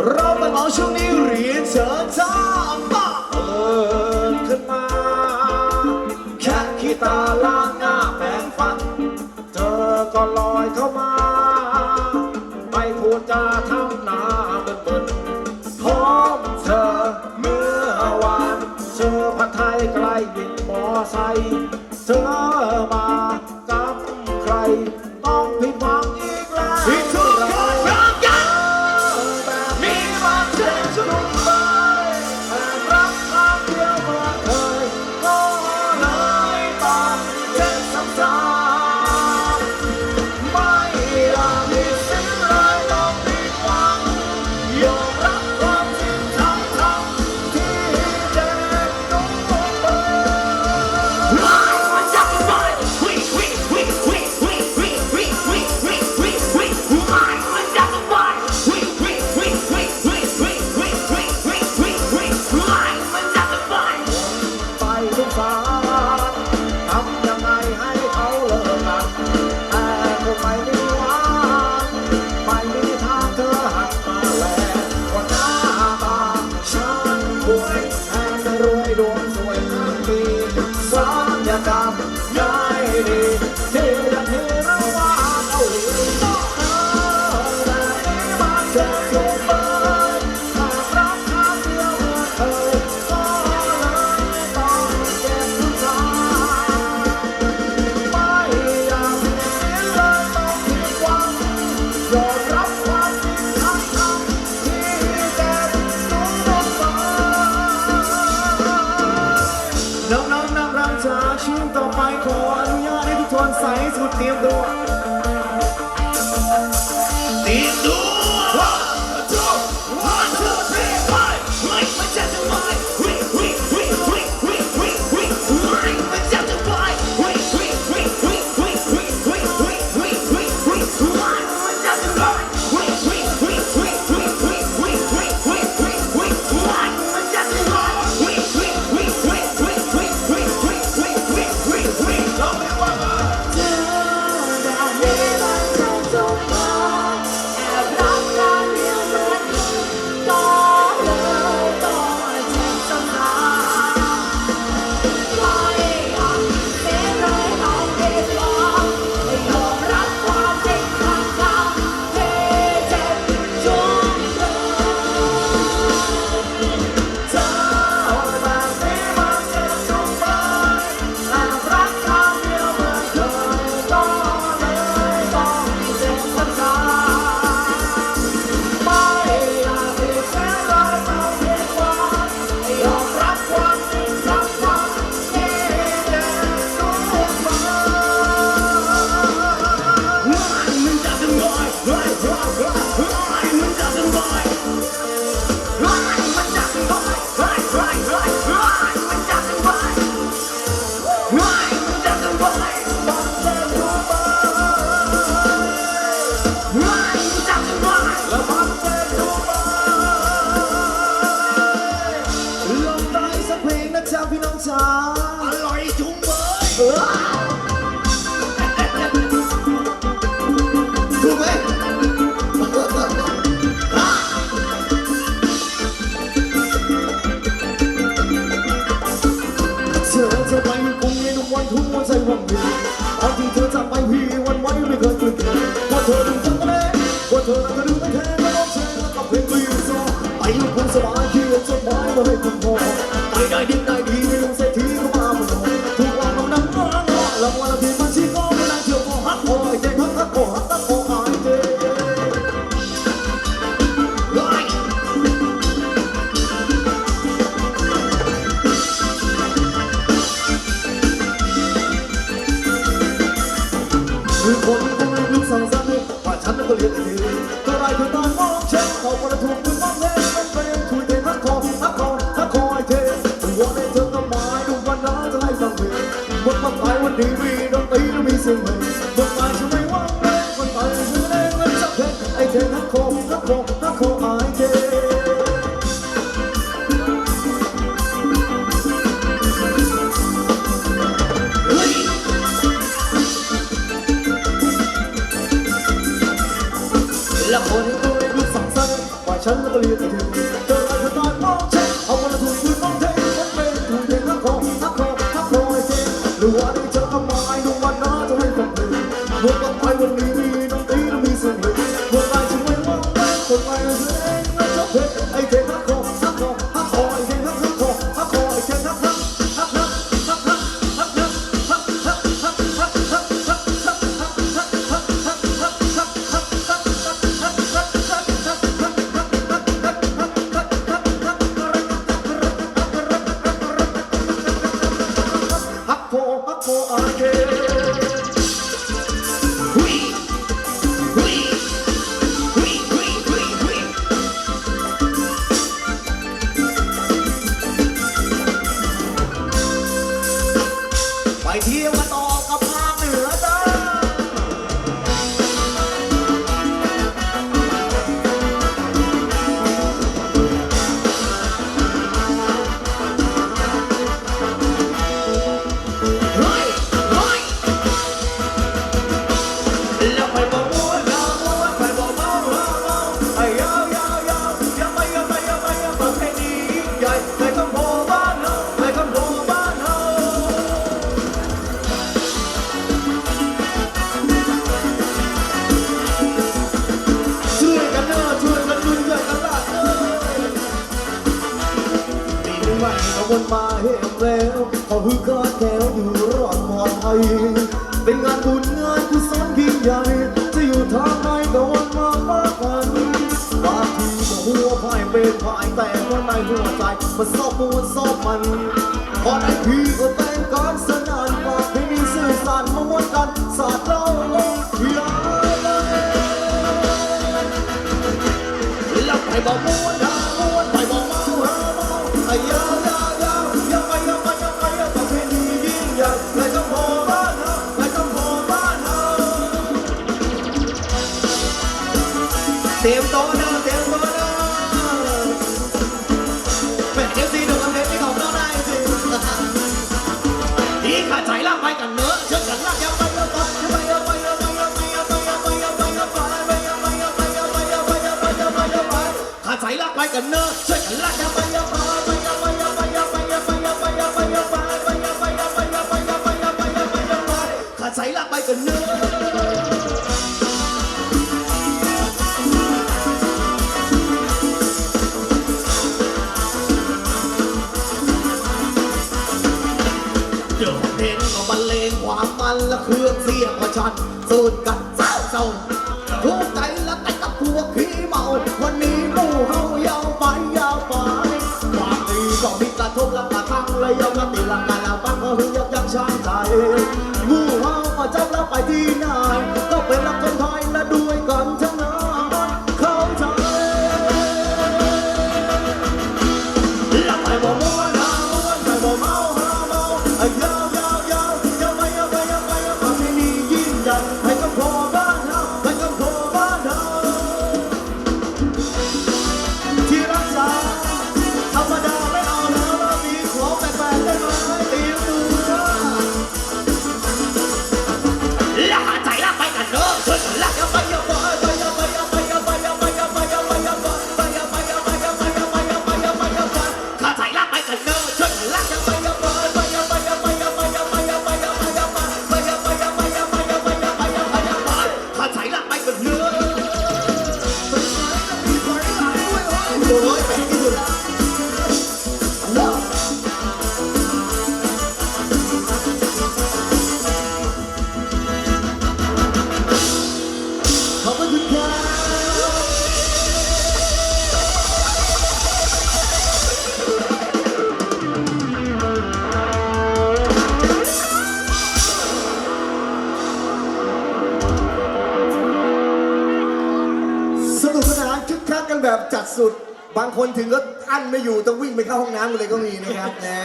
เรามาลองช่วงนี้เรียนเชิญจ้าบ้าเอิญขึ้นมาแค่ขี้ตาล้างหน้าแปรงฟันเจอก็ลอยเข้ามา ไปพูดจาทำหน้ามึนๆพร้อมเธอเมื่อวานเจอพัดไทยไกลวินมอไซเธอมากับใคร entendam. ร่วมมือตอนที่เธอจากไปพี่วันไว้ไม่เคยตื่นว่าเธอดูจักเลยว่าเธอนั้นก็ดูไม่แท้ก็ต้องเชื่อกับเพลงก็อยู่ซ้อไปอยู่คนสบายที่จะหมายมาให้คุณพอ 真お願いします เห็นแล้วเขาฮือก็แถวอยู่รอดปลอดภัยเป็นงานบุญงานกุศลยิ่งใหญ่จะอยู่ท่าไหนก็วนมาบ้ากันบางทีก็หัวพายเป็นพายแต่ว่าในหัวใจมันซอบมันซอบมันพอได้ที่ก็เป็นการสนานปากให้มีสื่อสารมาวนกันสาดเล่าลงเทียนแล้วไปบอกว่า กัน nữa ะเชื่อกันรักยังไม่ เสียงว่าฉันสูนกันเศร้า บางคนถึงก็อั้นไม่อยู่ต้องวิ่งไปเข้าห้องน้ำกันเลยก็มีนะครับนะ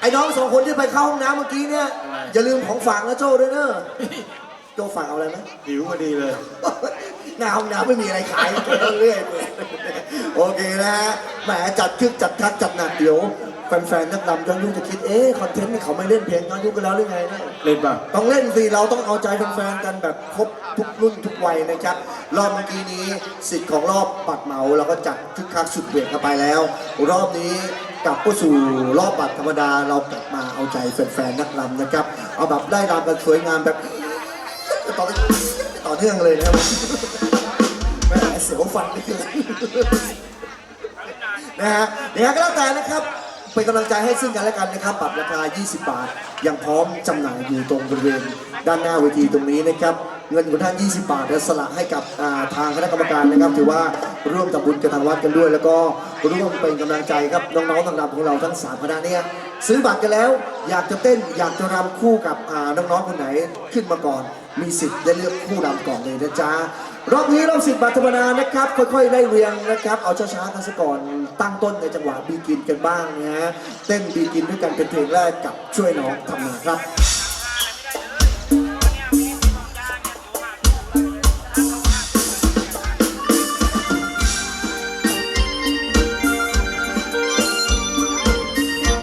ไอ้น้องสองคนที่ไปเข้าห้องน้ำเมื่อกี้เนี่ยอย่าลืมของฝากนะโจ้ด้วยเนอะโจ้ฝากเอาอะไรไหมหิวพอดีเลย หน้าห้องน้ำไม่มีอะไรขายเรื่อยๆโอเคนะฮะแหมจัดคึกจัดทัดจัดหนักเดี๋ยว แฟนๆนักรำย้อนยุคจะคิด เอ๊ะคอนเทนต์นี่เขาไม่เล่นเพลงย้อนยุคกันแล้วหรือไงเนี่ย เล่นป่ะ ต้องเล่นสิ เราต้องเอาใจแฟนๆกันแบบครบทุกรุ่นทุกวัยนะครับ รอบเมื่อกี้นี้สิทธิ์ของรอบปัดเหมาเราก็จัดคึกคักสุดเบียดกันไปแล้ว รอบนี้กลับเข้าสู่รอบบัตรธรรมดาเรากลับมาเอาใจแฟนๆนักรำนะครับ เอาแบบได้รำกันสวยงามแบบต่อต่อเนื่องเลยนะครับแม่เสียวฟันนี่คือนะฮะยังไงก็แล้วแต่นะครับ เป็นกำลังใจให้ซึ่งกันและกันนะครับบัตราคา 20 บาท ยังพร้อมจำหน่ายอยู่ตรงบริเวณด้านหน้าเวทีตรงนี้นะครับ เงินของท่าน 20 บาทจะสละให้กับอ่าทางคณะกรรมการนะครับ ถือว่าร่วมทำบุญกับทางวัดกันด้วย แล้วก็ร่วมเป็นกำลังใจครับน้องๆทางรำของเราทั้ง 3 คณะเนี่ยซื้อบัตรกันแล้ว อยากจะเต้นอยากจะรำคู่กับอ่าน้องๆคนไหนขึ้นมาก่อน มีสิทธิ์ได้เลือกคู่รำก่อนเลยนะจ๊ะ รอบนี้รอบสิบบาทธรรมนานะครับ ค่อยๆไล่เรียงนะครับ เอาช้าๆกันซะก่อนตั้งต้นในจังหวะบีกินกันบ้างนะฮะเต้นบีกินด้วยกันเป็นเพลงแรกกับช่วยน้องทำนาครับ